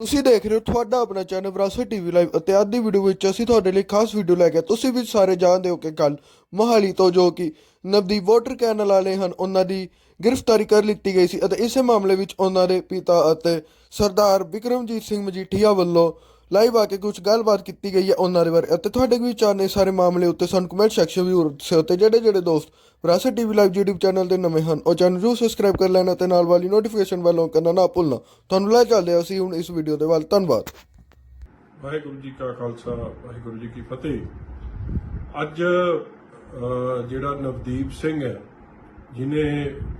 ਤੁਸੀਂ ਦੇਖ ਰਹੇ ਹੋ ਤੁਹਾਡਾ ਆਪਣਾ ਚੈਨਲ ਵਿਰਾਸਤ ਟੀਵੀ ਲਾਈਵ ਅਤੇ ਅੱਜ ਦੀ ਵੀਡੀਓ ਵਿੱਚ ਅਸੀਂ ਤੁਹਾਡੇ ਲਈ ਖਾਸ ਵੀਡੀਓ ਲੈ ਕੇ ਤੁਸੀਂ ਵੀ ਸਾਰੇ ਜਾਣਦੇ ਹੋ ਕਿ ਕੱਲ ਮੋਹਾਲੀ ਤੋਂ ਜੋ ਕਿ ਨਵਦੀਪ ਵਾਟਰ ਕੈਨਲ ਵਾਲੇ ਹਨ, ਉਹਨਾਂ ਦੀ ਗ੍ਰਿਫਤਾਰੀ ਕਰ ਲਿੱਤੀ ਗਈ ਸੀ ਅਤੇ ਇਸੇ ਮਾਮਲੇ ਵਿੱਚ ਉਹਨਾਂ ਦੇ ਪਿਤਾ ਅਤੇ ਸਰਦਾਰ ਵਿਕਰਮਜੀਤ ਸਿੰਘ ਮਜੀਠੀਆ ਵੱਲੋਂ ਲਾਈਵ ਆ ਕੇ ਕੁਝ ਗੱਲਬਾਤ ਕੀਤੀ ਗਈ ਹੈ ਉਹਨਾਂ ਦੇ ਬਾਰੇ। ਅਤੇ ਤੁਹਾਡੇ ਵੀ ਚਾਹਨੇ ਸਾਰੇ ਮਾਮਲੇ ਉੱਤੇ। ਸਾਨੂੰ ਕਮੈਂਟ ਸੈਕਸ਼ਨ ਵੀ ਦੱਸਿਓ ਤੇ ਜਿਹੜੇ ਜਿਹੜੇ ਦੋਸਤ ਵਿਰਾਸਤ ਟੀਵੀ ਲਾਈਵ YouTube ਚੈਨਲ ਦੇ ਨਵੇਂ ਹਨ, ਉਹ ਚੈਨਲ ਨੂੰ ਸਬਸਕ੍ਰਾਈਬ ਕਰ ਲੈਣਾ ਤੇ ਨਾਲ ਵਾਲੀ ਨੋਟੀਫਿਕੇਸ਼ਨ ਬੈਲ ਔਨ ਕਰਨਾ ਨਾ ਭੁੱਲਣਾ। ਤੁਹਾਨੂੰ ਲੈ ਚੱਲਦੇ ਹਾਂ ਅਸੀਂ ਹੁਣ ਇਸ ਵੀਡੀਓ ਦੇ ਵੱਲ। ਧੰਨਵਾਦ। ਵਾਹਿਗੁਰੂ ਜੀ ਕਾ ਖਾਲਸਾ, ਵਾਹਿਗੁਰੂ ਜੀ ਕੀ ਫਤਿਹ। ਅੱਜ ਜਿਹੜਾ ਨਵਦੀਪ ਸਿੰਘ ਹੈ ਜਿਨੇ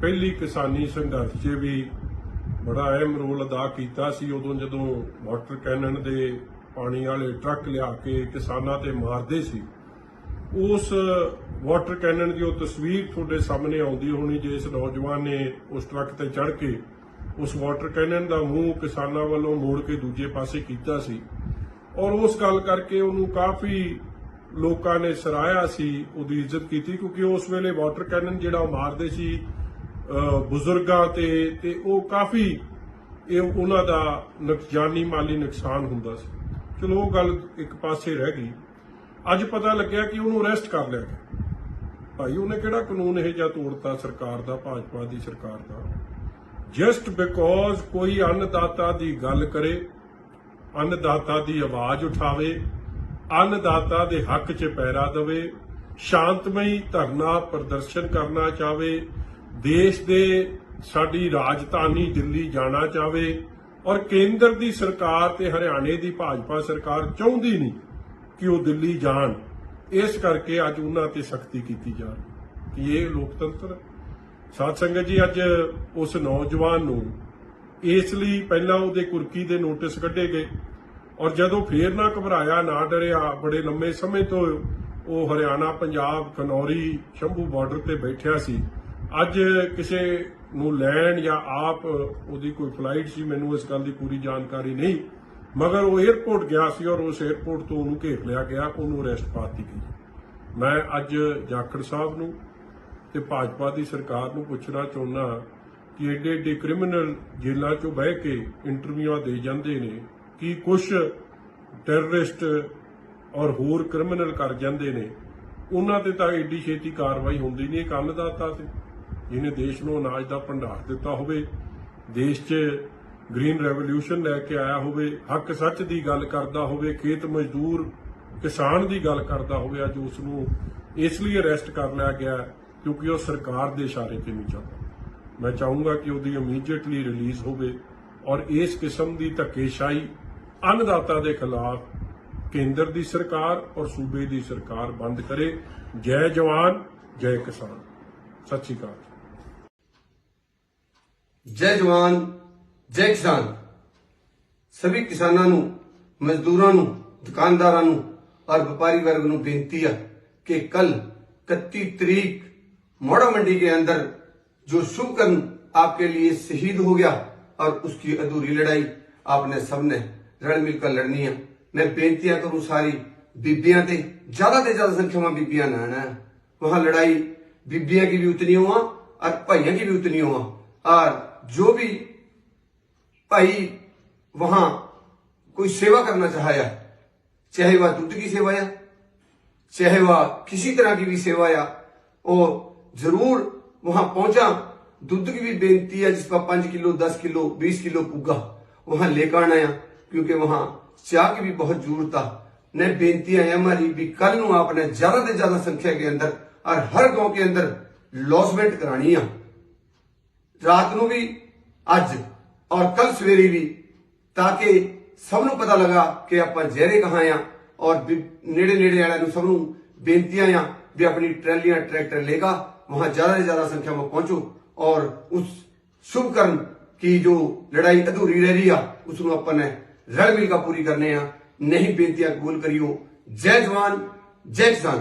ਪਹਿਲੀ ਕਿਸਾਨੀ ਸੰਘਰਸ਼ 'ਚ ਵੀ ਬੜਾ ਅਹਿਮ ਰੋਲ ਅਦਾ ਕੀਤਾ ਸੀ ਉਦੋਂ ਜਦੋਂ ਵਾਟਰ ਕੈਨਨ ਦੇ ਪਾਣੀ ਵਾਲੇ ਟਰੱਕ ਲਿਆ ਕੇ ਕਿਸਾਨਾਂ ਤੇ ਮਾਰਦੇ ਸੀ। ਉਸ ਵਾਟਰ ਕੈਨਨ ਦੀ ਉਹ ਤਸਵੀਰ ਤੁਹਾਡੇ ਸਾਹਮਣੇ ਆਉਂਦੀ ਹੋਣੀ ਜਿਸ ਨੌਜਵਾਨ ਨੇ ਉਸ ਟਰੱਕ ਤੇ ਚੜ੍ਹ ਕੇ ਉਸ ਵਾਟਰ ਕੈਨਨ ਦਾ ਮੂੰਹ ਕਿਸਾਨਾਂ ਵੱਲੋਂ ਮੋੜ ਕੇ ਦੂਜੇ ਪਾਸੇ ਕੀਤਾ ਸੀ। ਔਰ ਉਸ ਗੱਲ ਕਰਕੇ ਉਹਨੂੰ ਕਾਫੀ ਲੋਕਾਂ ਨੇ ਸਰਾਇਆ ਸੀ, ਉਹਦੀ ਇੱਜ਼ਤ ਕੀਤੀ, ਕਿਉਂਕਿ ਉਸ ਵੇਲੇ ਵਾਟਰ ਕੈਨਨ ਜਿਹੜਾ ਉਹ ਮਾਰਦੇ ਸੀ ਬਜ਼ੁਰਗਾਂ ਤੇ ਤੇ ਉਹ ਕਾਫੀ ਇਹ ਉਹਨਾਂ ਦਾ ਨੁਕਸਾਨੀ ਮਾਲੀ ਨੁਕਸਾਨ ਹੁੰਦਾ ਸੀ। ਚਲੋ, ਉਹ ਗੱਲ ਇੱਕ ਪਾਸੇ ਰਹਿ ਗਈ। ਅੱਜ ਪਤਾ ਲੱਗਿਆ ਕਿ ਉਹਨੂੰ ਅਰੈਸਟ ਕਰ ਲਿਆ ਗਿਆ। ਭਾਈ, ਉਹਨੇ ਕਿਹੜਾ ਕਾਨੂੰਨ ਇਹ ਜਿਹਾ ਤੋੜਤਾ ਸਰਕਾਰ ਦਾ, ਭਾਜਪਾ ਦੀ ਸਰਕਾਰ ਦਾ? ਜਸਟ ਬਿਕੋਜ਼ ਕੋਈ ਅੰਨਦਾਤਾ ਦੀ ਗੱਲ ਕਰੇ, ਅੰਨਦਾਤਾ ਦੀ ਆਵਾਜ਼ ਉਠਾਵੇ, ਅੰਨਦਾਤਾ ਦੇ ਹੱਕ 'ਚ ਪੈਰਾ ਦੇਵੇ, ਸ਼ਾਂਤਮਈ ਧਰਨਾ ਪ੍ਰਦਰਸ਼ਨ ਕਰਨਾ ਚਾਹਵੇ ਦੇਸ਼ ਦੇ ਸਾਡੀ ਰਾਜਧਾਨੀ ਦਿੱਲੀ ਜਾਣਾ ਚਾਵੇ ਔਰ ਕੇਂਦਰ ਦੀ ਸਰਕਾਰ ਤੇ ਹਰਿਆਣੇ ਦੀ ਭਾਜਪਾ ਸਰਕਾਰ ਚਾਹੁੰਦੀ ਨਹੀਂ ਕਿ ਉਹ ਦਿੱਲੀ ਜਾਣ ਇਸ ਕਰਕੇ ਅੱਜ ਉਹਨਾਂ ਤੇ ਸਖਤੀ ਕੀਤੀ ਜਾ ਰਹੀ ਕਿ ਇਹ ਲੋਕਤੰਤਰ ਹੈ। ਸਾਧ ਸੰਗਤ ਜੀ, ਅੱਜ ਉਸ ਨੌਜਵਾਨ ਨੂੰ ਇਸ ਲਈ ਪਹਿਲਾਂ ਉਹਦੇ ਕੁਰਕੀ ਦੇ ਨੋਟਿਸ ਕੱਢੇ ਗਏ ਔਰ ਜਦੋਂ ਫੇਰ ਨਾ ਘਬਰਾਇਆ, ਨਾ ਡਰਿਆ, ਬੜੇ ਲੰਮੇ ਸਮੇਂ ਤੋਂ ਉਹ ਹਰਿਆਣਾ, ਪੰਜਾਬ ਖਨੌਰੀ ਸ਼ੰਭੂ ਬਾਰਡਰ ਤੇ ਬੈਠਿਆ ਸੀ ਅੱਜ ਕਿਸੇ ਨੂੰ ਲੈਣ ਜਾਂ ਆਪ ਉਹਦੀ ਕੋਈ ਫਲਾਈਟ ਸੀ, ਮੈਨੂੰ ਇਸ ਗੱਲ ਦੀ ਪੂਰੀ ਜਾਣਕਾਰੀ ਨਹੀਂ। ਮਗਰ ਉਹ 에ਅਰਪੋਰਟ ਗਿਆ ਸੀ ਔਰ ਉਸ 에ਅਰਪੋਰਟ ਤੋਂ ਉਹਨੂੰ ਘੇਰ ਲਿਆ ਗਿਆ, ਉਹਨੂੰ ਅਰੈਸਟ ਪਾ ਦਿੱਤੀ ਗਈ। ਮੈਂ ਅੱਜ ਜਾਖੜ ਸਾਹਿਬ ਨੂੰ ਤੇ ਭਾਜਪਾ ਦੀ ਸਰਕਾਰ ਨੂੰ ਪੁੱਛਣਾ ਚਾਹੁੰਦਾ ਕਿ ਏਡੇ ਏਡੇ ਕ੍ਰਿਮੀਨਲ ਜੇਲ੍ਹਾਂ 'ਚੋਂ ਬਹਿ ਕੇ ਇੰਟਰਵਿਊਆਂ ਦੇ ਜਾਂਦੇ ਨੇ, ਕੀ ਕੁਝ ਟੈਰਰਿਸਟ ਔਰ ਹੋਰ ਕ੍ਰਿਮੀਨਲ ਕਰ ਜਾਂਦੇ ਨੇ, ਉਹਨਾਂ ਤੇ ਤਾਂ ਏਡੀ ਛੇਤੀ ਕਾਰਵਾਈ ਹੁੰਦੀ ਨਹੀਂ ਇੱਕ ਅੰਨਦਾਤਾ ਤੇ। ਜਿਹਨੇ ਦੇਸ਼ ਨੂੰ ਅਨਾਜ ਦਾ ਭੰਡਾਰ ਦਿੱਤਾ ਹੋਵੇ, ਦੇਸ਼ 'ਚ ਗ੍ਰੀਨ ਰੈਵੋਲੂਸ਼ਨ ਲੈ ਕੇ ਆਇਆ ਹੋਵੇ, ਹੱਕ ਸੱਚ ਦੀ ਗੱਲ ਕਰਦਾ ਹੋਵੇ, ਖੇਤ ਮਜ਼ਦੂਰ, ਕਿਸਾਨ ਦੀ ਗੱਲ ਕਰਦਾ ਹੋਵੇ, ਅੱਜ ਉਸ ਨੂੰ ਇਸ ਲਈ ਅਰੈਸਟ ਕਰ ਲਿਆ ਗਿਆ ਕਿਉਂਕਿ ਉਹ ਸਰਕਾਰ ਦੇ ਇਸ਼ਾਰੇ ਤੇ ਨਹੀਂ ਚੱਲਦਾ। ਮੈਂ ਚਾਹੂੰਗਾ ਕਿ ਉਹਦੀ ਇਮੀਡੀਏਟਲੀ ਰਿਲੀਜ਼ ਹੋਵੇ ਔਰ ਇਸ ਕਿਸਮ ਦੀ ਧੱਕੇਸ਼ਾਹੀ ਅੰਨਦਾਤਾ ਦੇ ਖਿਲਾਫ ਕੇਂਦਰ ਦੀ ਸਰਕਾਰ ਔਰ ਸੂਬੇ ਦੀ ਸਰਕਾਰ ਬੰਦ ਕਰੇ। ਜੈ ਜਵਾਨ, ਜੈ ਕਿਸਾਨ। ਸਤਿ ਸ਼੍ਰੀ ਅਕਾਲ। ਜੈ ਜਵਾਨ ਜੈ ਕਿਸਾਨ ਸਭੀ ਕਿਸਾਨਾਂ ਨੂੰ ਮਜ਼ਦੂਰਾਂ ਨੂੰ ਦੁਕਾਨਦਾਰਾਂ ਨੂੰ ਔਰ ਵਪਾਰੀ वर्ग ਨੂੰ बेनती है कि कल 31 तरीक मोड़ा मंडी के अंदर जो शुभकर्म आपके लिए शहीद हो गया और उसकी अधूरी लड़ाई आपने सबने रल मिलकर लड़नी है मैं बेनतियां करूं सारी बीबियां ते ज्यादा से ज्यादा संख्या में बीबियां ना आना है वहां लड़ाई बीबियां की भी उतनी हुआ और भाइयों की भी उतनी हुआ और जो भी भाई वहां कोई सेवा करना चाहे चाहे वह दूध की सेवा या चाहे वह किसी तरह की भी सेवा या और जरूर वहां पहुंचा दूध की भी बेनती है जिसका पांच किलो दस किलो बीस किलो पुगा वहां लेकर आना है क्योंकि वहां चाह की भी बहुत जरूरत था ने बेनती है हमारी भी कल नु आपने ज्यादा से ज्यादा संख्या के अंदर और हर गांव के अंदर लॉसमेंट करानी है ਰਾਤ ਨੂੰ ਵੀ ਅੱਜ ਔਰ ਕੱਲ ਸਵੇਰੇ ਵੀ ਤਾਂ ਕਿ ਸਭ ਨੂੰ ਪਤਾ ਲੱਗਾ ਕਿ ਆਪਾਂ ਜ਼ਹਿਰੇ ਕਹਾਂ ਆ ਔਰ ਨੇੜੇ ਨੇੜੇ ਵਾਲਿਆਂ ਨੂੰ ਸਭ ਨੂੰ ਬੇਨਤੀਆਂ ਆ ਵੀ ਆਪਣੀ ਟਰੈਲੀਆਂ ਟਰੈਕਟਰ ਲੇਗਾ वहां ज्यादा से ज्यादा संख्या में पहुंचो और उस शुभ कर्म की जो लड़ाई अधूरी रह रही है उसको अपन रल मिलकर पूरी करने हैं नहीं बेनतियां कबूल करियो जय जवान जय किसान